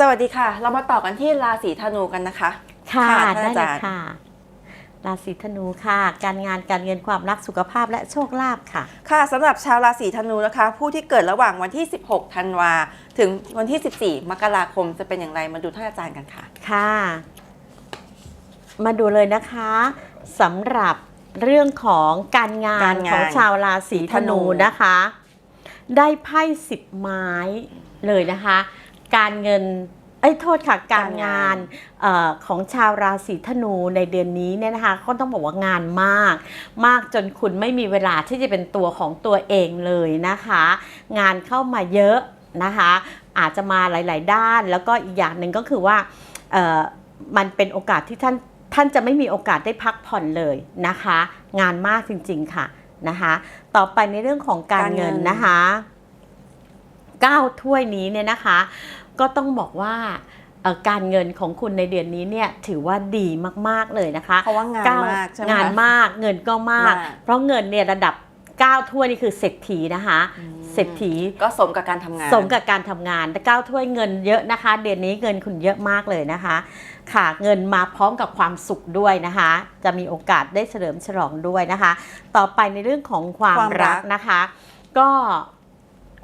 สวัสดีค่ะ เรามาต่อกันที่ราศีธนูกันนะคะ ค่ะค่ะท่านได้อาเลจายรย์ค่ะ ราศีธนูค่ะ การงานการเงินความรักสุขภาพและโชคลาภค่ะ ค่ะสำหรับชาวราศีธนูนะคะ ผู้ที่เกิดระหว่างวันที่ 16 ธันวา ถึงวันที่ 14 มกราคมจะเป็นอย่างไรมาดูท่านอาจารย์กันค่ะ ค่ะ มาดูเลยนะคะสำหรับเรื่องของการงานการงานของชาวราศีธนูนะคะ ได้ไพ่สิบไม้เลยนะคะ การเงินเอ้ยโทษค่ะการงานเออของชาวราศีธนูในเดือนนี้เนี่ยนะคะก็ต้องบอกว่างานมาก มากจนคุณไม่มีเวลาที่จะเป็นตัวของตัวเองเลยนะคะ งานเข้ามาเยอะนะคะ อาจจะมาหลาย ๆ ด้าน แล้วก็อีกอย่างหนึ่งก็คือว่าเอ่อมันเป็นโอกาสที่ท่านท่านจะไม่มีโอกาสได้พักผ่อนเลยนะคะ งานมากจริง ๆ ค่ะนะคะ ต่อไปในเรื่องของการการเงิเงินนนะคะ เก้าถ้วยนี้เนี่ยนะคะ ก็ต้องบอกว่าเอ่อการเงินของคุณในเดือนนี้เนี่ยถือว่าดีมากๆเลยนะคะเพราะว่างานเก้มากใช่ไหมงานคะมากเงินก็มากมาก เพราะเงินเนี่ยระดับ9ถ้วยนี่คือเศรษฐีนะคะอืมเศรษฐีก็สมกับการทำงาน สมกับการทำงานแต่9ถ้วยเงินเยอะนะคะ เดือนนี้เงินคุณเยอะมากเลยนะคะ ค่ะเงินมาพร้อมกับความสุขด้วยนะคะ จะมีโอกาสได้เฉลิมฉลองด้วยนะคะ ต่อไปในเรื่องของความความรัรักกนะคะ ก็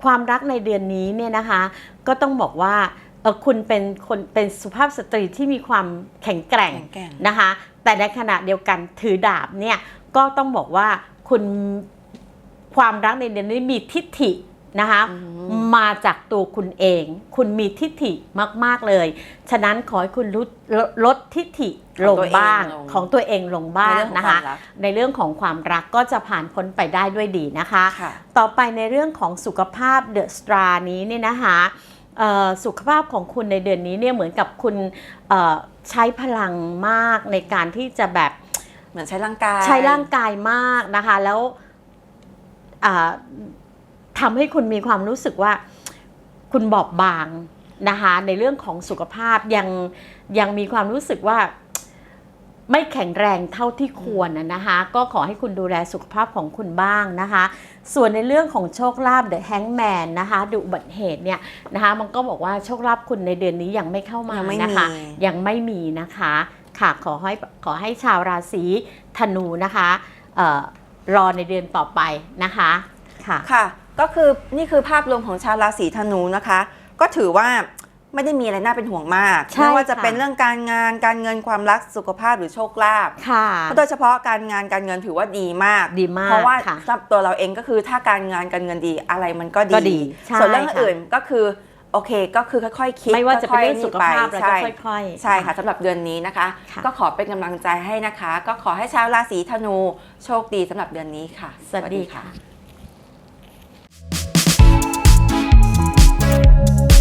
ความรักในเดือนนี้เนี่ยนะคะ ก็ต้องบอกว่าเออคุณเป็นคนเป็นสุภาพสตรีที่มีความแข็งแกร่งแข็งแกร่งนะคะ แต่ในขณะเดียวกันถือดาบเนี่ยก็ต้องบอกว่าคุณความรักในเดือนนี้มีทิฏฐินะคะอื มมาจากตัวคุณเอง คุณมีทิฏฐิมาก ๆ เลย ฉะนั้นขอให้คุณลดลดลดทิฏฐิลงบ้างของตัวเองลงบ้างในเรื่องของนะคคะวามรักในเรื่องของความรักก็จะผ่านพ้นไปได้ด้วยดีนะคะค่ะต่อไปในเรื่องของสุขภาพเดอะสตรานี้เนี่ยนะคะเอ่อสุขภาพของคุณในเดือนนี้เนี่ยเหมือนกับคุณเอ่อใช้พลังมากในการที่จะแบบเหมือนใช้ร่างกาย ใช้ร่างกายมากนะคะแล้วอ่า ทำให้คุณมีความรู้สึกว่าคุณบอบบางนะคะในเรื่องของสุขภาพยังยังมีความรู้สึกว่าไม่แข็งแรงเท่าที่ควรนะนะคะก็ขอให้คุณดูแลสุขภาพของคุณบ้างนะคะ ส่วนในเรื่องของโชคลาภเดอะแฮงแมนนะคะดูอุบัติเหตุเนี่ยนะคะ มันก็บอกว่าโชคลาภคุณในเดือนนี้ยังไม่เข้ามายังไม่นะคะมียังไม่มีนะคะค่ะขอให้ขอให้ชาวราศีธนูนะคะเอ่อรอในเดือนต่อไปนะคะค่ะค่ะ ก็คือนี่คือภาพรวมของชาวราศีธนูนะคะ ก็ถือว่าไม่ได้มีอะไรน่าเป็นห่วงมากใช่ไม่ว่าจะค่ะเป็นเรื่องการงานการเงินความรักสุขภาพหรือโชคลาภค่ะโดยเฉพาะการงานการเงินถือว่าดีมากดีมาก เพราะว่าค่ะสำหรับตัวเราเองก็คือถ้าการงานการเงินดีอะไรมันก็ก็ดีใช่ส่วนเรื่องค่ะอื่นก็คือโอเคก็คือค่อยๆคิดไม่ว่าจะเป็นเรื่องค่ยๆสุขภาพนี่แล้วไปก็ใช่ค่อยๆ ใช่ค่ะสำหรับเดือนนี้นะคะค่ะก็ขอเป็นกำลังใจให้นะคะ ก็ขอให้ชาวราศีธนูโชคดีสำหรับเดือนนี้ค่ะ สวัสดีค่ะ thank you